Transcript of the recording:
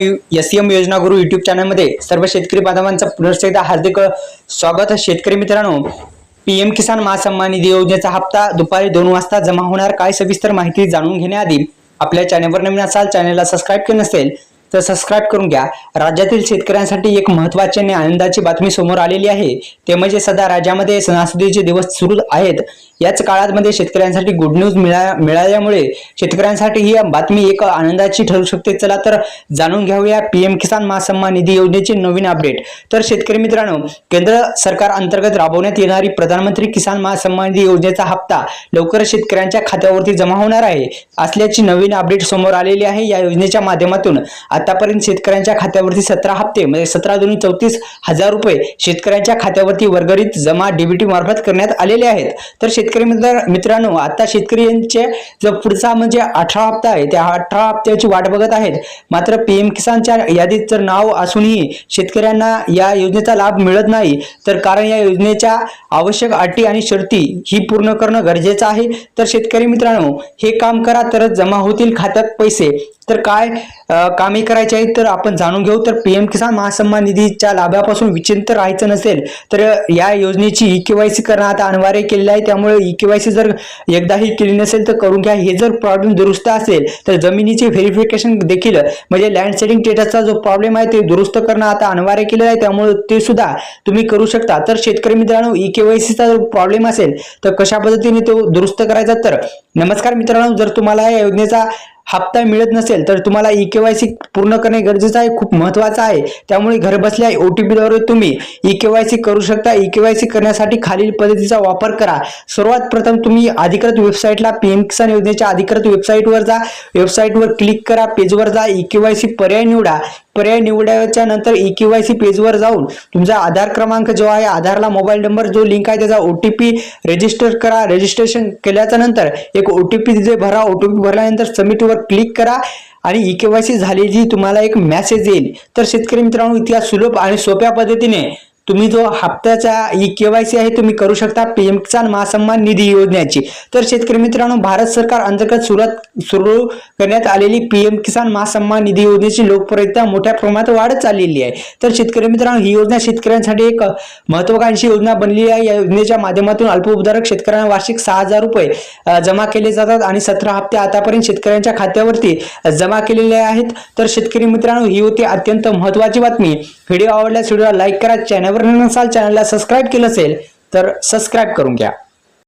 S M योजना गुरु YouTube चॅनलमध्ये सर्व शेतकरी बांधवांचं पुनश्च एकदा हार्दिक स्वागत. शेतकरी मित्रांनो पीएम किसान महासन्मान निधी योजनेचा हप्ता दुपारी दोन वाजता जमा होणार. काय सविस्तर माहिती जाणून घेण्याआधी आपल्या चॅनलवर नवीन असाल चॅनलला सबस्क्राईब केलं नसेल तर सबस्क्राईब करून घ्या. राज्यातील शेतकऱ्यांसाठी एक महत्त्वाची आणि आनंदाची बातमी समोर आलेली आहे. ते म्हणजे सध्या राज्यामध्ये सणासुदीचे दिवस सुरू आहेत. याच काळामध्ये शेतकऱ्यांसाठी गुड न्यूज मिळा मिळाल्यामुळे शेतकऱ्यांसाठी ही बातमी एक आनंदाची ठरू शकते. चला तर जाणून घेऊया पीएम किसान महासन्मान निधी योजनेचे नवीन अपडेट तर शेतकरी मित्रांनो केंद्र सरकार अंतर्गत राबवण्यात येणारी प्रधानमंत्री किसान महासन्मान निधी योजनेचा हप्ता लवकरच शेतकऱ्यांच्या खात्यावरती जमा होणार आहे असल्याची नवीन अपडेट समोर आलेली आहे. या योजनेच्या माध्यमातून आतापर्यंत शेतकऱ्यांच्या खात्यावरती सतरा हप्ते म्हणजे सतरा दोन्ही चौतीस हजार रुपये शेतकऱ्यांच्या खात्यावरती वर्गणीत जमा डीबीटी मार्फत करण्यात आलेले आहेत. तर शेतकरी मित्र मित्रांनो आता शेतकऱ्यांचे जो पुढचा म्हणजे अठरा हप्ता आहे त्या अठरा हप्त्याची वाट बघत आहेत. मात्र पीएम किसानच्या यादीत जर नाव असूनही शेतकऱ्यांना या योजनेचा लाभ मिळत नाही. तर कारण या योजनेच्या आवश्यक अटी आणि शर्ती ही पूर्ण करणं गरजेचं आहे. तर शेतकरी मित्रांनो हे काम करा तरच जमा होतील खात्यात पैसे. तर काय कामे करायची आहेत तर आपण जाणून घेऊ. तर पीएम किसान महासन्मान निधीच्या लाभापासून विचिंत राहायचं नसेल तर या योजनेची ई केवायसी करणं आता अनिवार्य केलेलं आहे. त्यामुळे ई केवायसी जर एकदाही केली नसेल तर करून घ्या. हे जर प्रॉब्लेम दुरुस्त असेल तर जमिनीचे व्हेरिफिकेशन देखील म्हणजे लँड सेटिंग स्टेटसचा जो प्रॉब्लेम आहे ते दुरुस्त करणं आता अनिवार्य केलेलं आहे. त्यामुळे ते सुद्धा तुम्ही करू शकता. तर शेतकरी मित्रांनो ई केवायसीचा जर प्रॉब्लेम असेल तर कशा पद्धतीने तो दुरुस्त करायचा? तर नमस्कार मित्रांनो. जर तुम्हाला या योजनेचा हप्ता मिळत नसेल तर तुम्हाला ई केवायसी पूर्ण करणे गरजेचं आहे खूप महत्वाचं आहे. त्यामुळे घरबसल्या ओ टी पीद्वारे तुम्ही ई केवायसी करू शकता. ई केवायसी करण्यासाठी खालील पद्धतीचा वापर करा. सर्वात प्रथम तुम्ही अधिकृत वेबसाईटला पी एम किसान योजनेच्या अधिकृत वेबसाईटवर जा. वेबसाईटवर क्लिक करा पेजवर जा. ई केवायसी पर्याय निवडा. पर्याय निवडायच्या नंतर ई केवायसी पेजवर जाऊन तुमचा आधार क्रमांक जो आहे आधारला मोबाईल नंबर जो लिंक आहे त्याचा ओ टी पी रजिस्टर करा. रजिस्ट्रेशन केल्याच्यानंतर एक ओ टी पी तिथे भरा. ओ टी पी भरल्यानंतर सबमिटवर क्लिक करा आणि ई के वाय सी झालेली तुम्हाला एक मॅसेज येईल. तर शेतकरी मित्रांनो इतक्या सुलभ आणि सोप्या पद्धतीने तुम्ही जो हप्त्याचा ई केवायसी आहे तुम्ही करू शकता पीएम किसान महासन्मान निधी योजनेची. तर शेतकरी मित्रांनो भारत सरकार अंतर्गत सुरुवात सुरू करण्यात आलेली पीएम किसान महासन्मान निधी योजनेची लोकप्रियता मोठ्या प्रमाणात वाढत चाललेली आहे. तर शेतकरी मित्रांनो ही योजना शेतकऱ्यांसाठी एक महत्वाकांक्षी योजना बनलेली आहे. या योजनेच्या माध्यमातून अल्पभूधारक शेतकऱ्यांना वार्षिक सहा हजार रुपये जमा केले जातात आणि सतरा हप्ते आतापर्यंत शेतकऱ्यांच्या खात्यावरती जमा केलेले आहेत. तर शेतकरी मित्रांनो ही होती अत्यंत महत्वाची बातमी. व्हिडिओ आवडल्यास व्हिडिओला लाईक करा चॅनलवर नसाल चॅनलला सबस्क्राईब केलं असेल तर सबस्क्राईब करून घ्या.